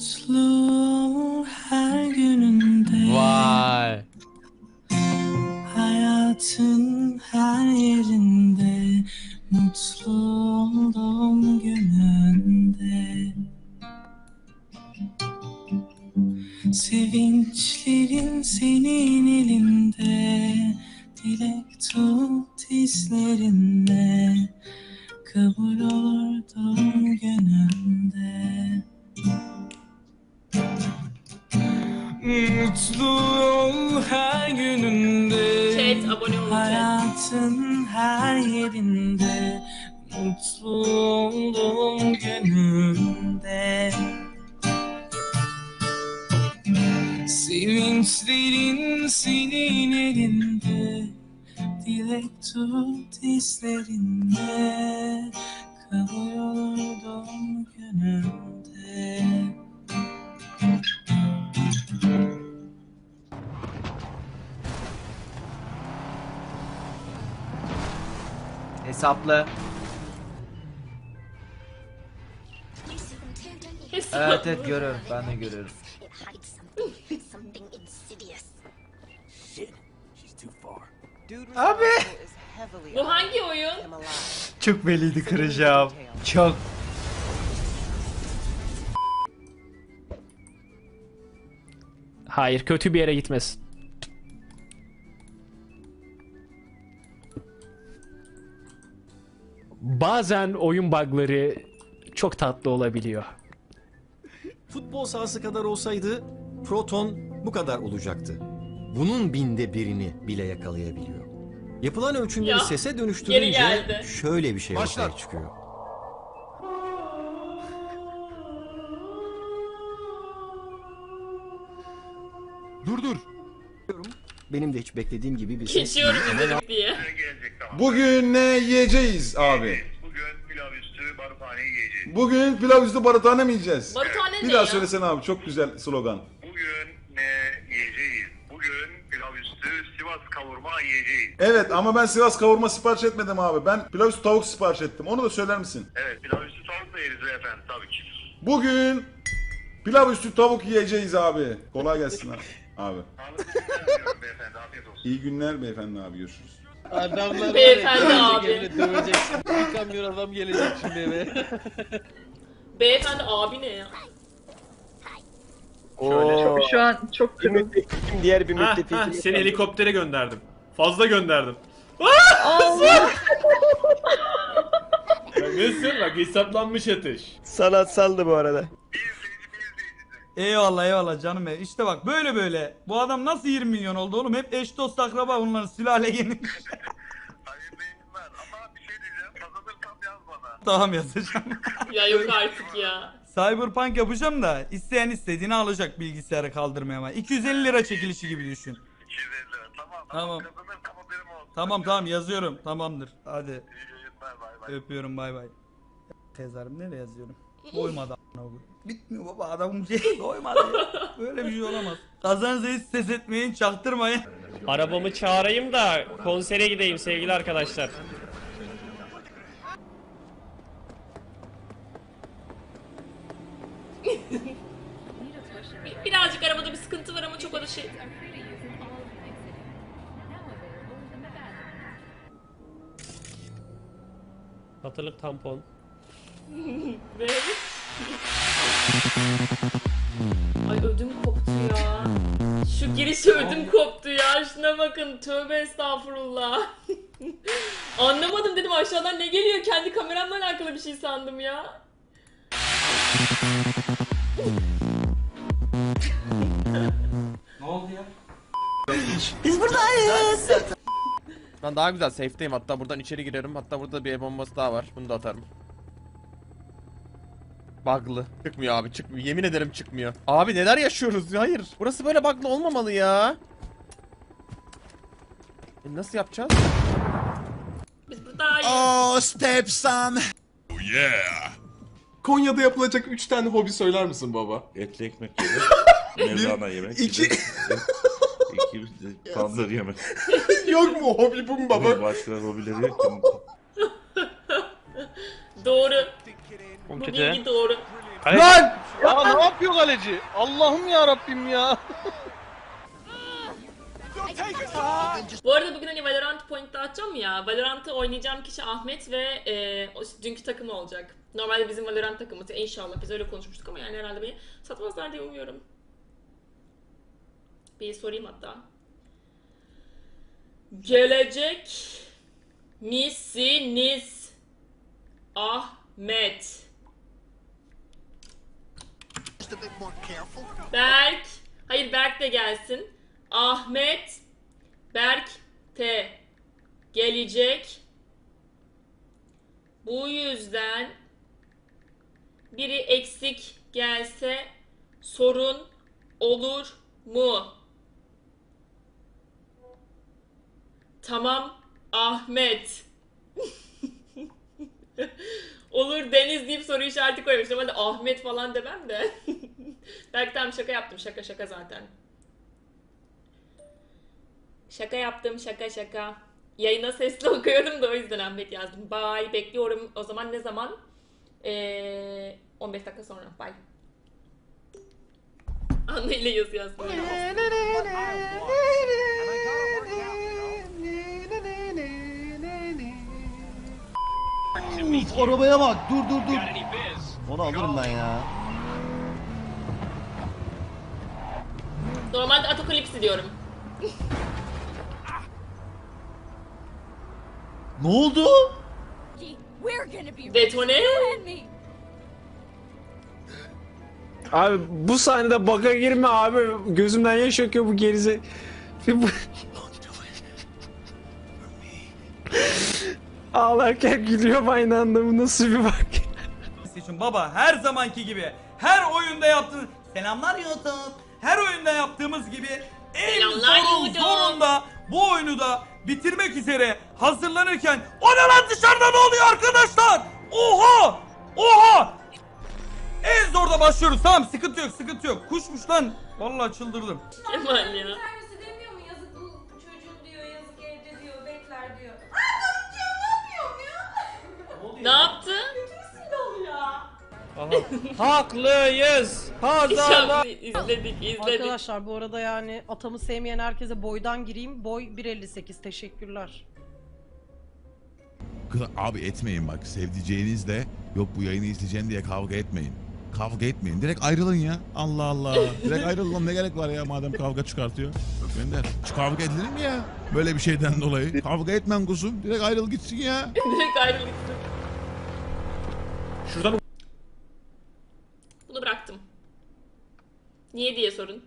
Mutlu ol her gününde Vay. Hayatın her yerinde Mutlu oldum gününde Sevinçlerin senin elinde Dilek tut dizlerinde Hayatın her yerinde Mutlu oldum gününde. Sevinçlerin senin elinde Dilek tut dizlerinde Kabul olurdum Hesaplı. Evet evet görüyorum. Ben de görüyorum. Abi. Bu hangi oyun? Çok belliydi kıracağım. Çok. Hayır kötü bir yere gitmesin. Bazen oyun bug'ları çok tatlı olabiliyor. Futbol sahası kadar olsaydı Proton bu kadar olacaktı. Bunun binde birini bile yakalayabiliyor. Yapılan ölçümleri Ya, sese geri dönüştürünce geldi. şöyle bir şey ortaya çıkıyor. Dur dur. Benim de hiç beklediğim gibi bir ses. Geçiyorum izledik diye. Bugün ne yiyeceğiz abi? Bugün pilav üstü barutane yiyeceğiz. Bugün pilav üstü baratane mi yiyeceğiz? Barutane Bir ne daha ya? söylesene abi çok güzel slogan. Bugün ne yiyeceğiz? Bugün pilav üstü Sivas kavurma yiyeceğiz. Evet ama ben Sivas kavurma sipariş etmedim abi. Ben pilav üstü tavuk sipariş ettim. Onu da söyler misin? Evet pilav üstü tavuk da yeriz beyefendi tabii ki. Bugün pilav üstü tavuk yiyeceğiz abi. Kolay gelsin abi. Abi. Beyefendi afiyet olsun. İyi günler beyefendi abi görüşürüz. Adamlar Beyefendi abi. evine döveceksin. Bir kamyon adam gelecek şimdi eve. Beyefendi abi ne ya? Şu an çok bir müttefikim diğer bir Ha, müttefikim. ha, seni helikoptere gönderdim. Fazla gönderdim. Allah. Nasıl? Bak hesaplanmış atış. Sanatsaldı bu arada. Eyvallah eyvallah canım be. İşte bak böyle böyle. Bu adam nasıl 20 milyon oldu oğlum? Hep eş dost akraba bunların sülale gelmiş. Hayırlı yayınlar ama bir şey diyeceğim kazanırsam yaz bana. tamam yazacağım. Ya yok artık ya. Cyberpunk yapacağım da isteyen istediğini alacak bilgisayarı kaldırmaya ama. 250 lira çekilişi gibi düşün. 250 lira tamam. Tamam. Kazanırsam haberim olsun. Tamam tamam yazıyorum. Tamamdır. Hadi İyi yayınlar bay bay. öpüyorum bay bay. Tezarım nereye yazıyorum? Koyayım. Bitmiyor baba adamın şey koymadı ya. Böyle bir şey olamaz. Kazanınızı hiç ses etmeyin çaktırmayın. Arabamı çağırayım da konsere gideyim sevgili arkadaşlar. Bir- birazcık arabada bir sıkıntı var ama çok o da şey. Satılık tampon. Ve... ödüm koptu ya. Şuna bakın. Tövbe estağfurullah. Anlamadım dedim aşağıdan ne geliyor? Kendi kameramla alakalı bir şey sandım ya. Ne oldu ya? Ben daha güzel safe'deyim hatta buradan içeri girerim hatta burada bir el bombası daha var bunu da atarım. Bug'lı. Çıkmıyor abi çıkmıyor yemin ederim çıkmıyor. Abi neler yaşıyoruz hayır. Burası böyle bug'lı olmamalı ya. E nasıl yapacağız? Biz buradayız. Oh stepson. Konya'da yapılacak 3 tane hobi söyler misin baba? Etli ekmek yemek. Mevlana yemek. iki- İki tandır yemek. Yok mu hobi bu mu baba? Başka hobileri yok. Doğru. Bu bilgi doğru. Lan! Ya ne yapıyor kaleci? Allah'ım ya Rabbim ya. Bu arada bugün hani Valorant point dağıtacağım ya. Valorant'ı oynayacağım kişi Ahmet ve e, o dünkü takımı olacak. Normalde bizim Valorant takımımız. İnşallah biz öyle konuşmuştuk ama yani herhalde beni satmazlar diye umuyorum. Bir sorayım hatta. Gelecek misiniz Ahmet? Berk. Hayır Berk de gelsin. Ahmet. Berk T. Gelecek. Bu yüzden biri eksik gelse sorun olur mu? Tamam Ahmet. Olur Deniz deyip soru işareti koymuş. Normalde Ahmet falan demem de. Belki tamam şaka yaptım. Şaka şaka zaten. Şaka yaptım şaka şaka. Yayına sesli okuyorum da o yüzden Ahmet yazdım. Bye. Bekliyorum. O zaman ne zaman? Ee, 15 dakika sonra. Bye. Anne ile yazı. Uf, arabaya bak. Dur dur dur. Onu alırım ben ya. Normalde Apokalipsi diyorum. Ne oldu? Detone. Abi bu sahnede baka girme abi. Gözümden yaş akıyor bu gerize. Ağlarken gülüyorum aynı anda. Bu nasıl bir bak. için baba her zamanki gibi her oyunda yaptığımız selamlar YouTube her oyunda yaptığımız gibi en Selamlar zorun YouTube. zorunda bu oyunu da bitirmek üzere hazırlanırken o ne lan dışarıda ne oluyor arkadaşlar? Oha! Oha! En zorda başlıyoruz. Tamam sıkıntı yok sıkıntı yok. Kuşmuş lan. Vallahi çıldırdım. Kemal ya. Haklıyız. İnşallah izledik izledik. Arkadaşlar bu arada yani atamı sevmeyen herkese boydan gireyim. Boy 1.58 teşekkürler. Kız- Abi etmeyin bak sevdiceğinizle yok bu yayını izleyeceğim diye kavga etmeyin. Kavga etmeyin. Direkt ayrılın ya. Allah Allah. Direkt ayrılın ne gerek var ya madem kavga çıkartıyor. Gönder. Şu kavga edilir mi ya? Böyle bir şeyden dolayı. Kavga etmem kuzum. Direkt ayrıl gitsin ya. Direkt ayrı gitsin. Şuradan Bunu bıraktım. Niye diye sorun.